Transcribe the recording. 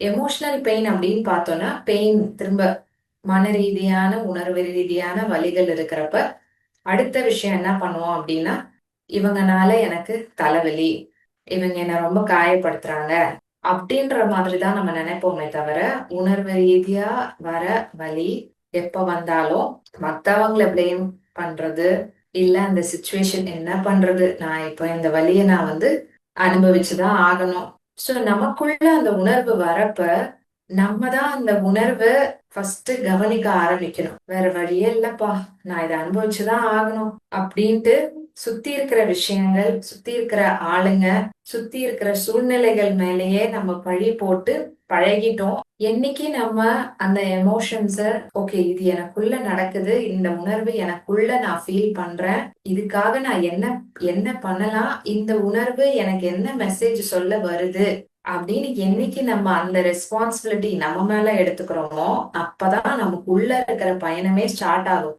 Emotional pain அப்படின்னு பார்த்தோம்னா pain திரும்ப மன ரீதியான உணர்வு ரீதியான வழிகள் இருக்கிறப்ப அடுத்த விஷயம் என்ன பண்ணுவோம் அப்படின்னா இவங்கனால எனக்கு தலைவலி இவங்க என்ன ரொம்ப காயப்படுத்துறாங்க அப்படின்ற மாதிரி தான் நம்ம நினைப்போமே தவிர உணர்வு ரீதியா வர வழி எப்ப வந்தாலும் மத்தவங்களை பிளேம் பண்றது இல்ல அந்த சுச்சுவேஷன் என்ன பண்றது நான் இப்ப இந்த வழியை நான் வந்து அனுபவிச்சுதான் ஆகணும். சோ நமக்குள்ள அந்த உணர்வு வரப்ப நம்ம தான் அந்த உணர்வை ஃபர்ஸ்ட் கவனிக்க ஆரம்பிக்கணும். வேற வழியே இல்லப்பா. நான் இதை அனுபவிச்சுதான் ஆகணும். அப்படின்ட்டு சுத்தி இருக்கிற விஷயங்கள் சுத்தி இருக்கிற ஆளுங்க சுத்தி இருக்கிற சூழ்நிலைகள் மேலேயே நம்ம பழி போட்டு பழகிட்டோம். என்னைக்கு நம்ம அந்த எமோஷன்ஸ ஓகே இது எனக்குள்ள நடக்குது இந்த உணர்வு எனக்குள்ள நான் ஃபீல் பண்றேன் இதுக்காக நான் என்ன என்ன பண்ணலாம் இந்த உணர்வு எனக்கு என்ன மெசேஜ் சொல்ல வருது அப்படின்னு என்னைக்கு நம்ம அந்த ரெஸ்பான்சிபிலிட்டி நம்ம மேல எடுத்துக்கிறோமோ அப்பதான் நமக்குள்ள இருக்கிற பயணமே ஸ்டார்ட் ஆகும்.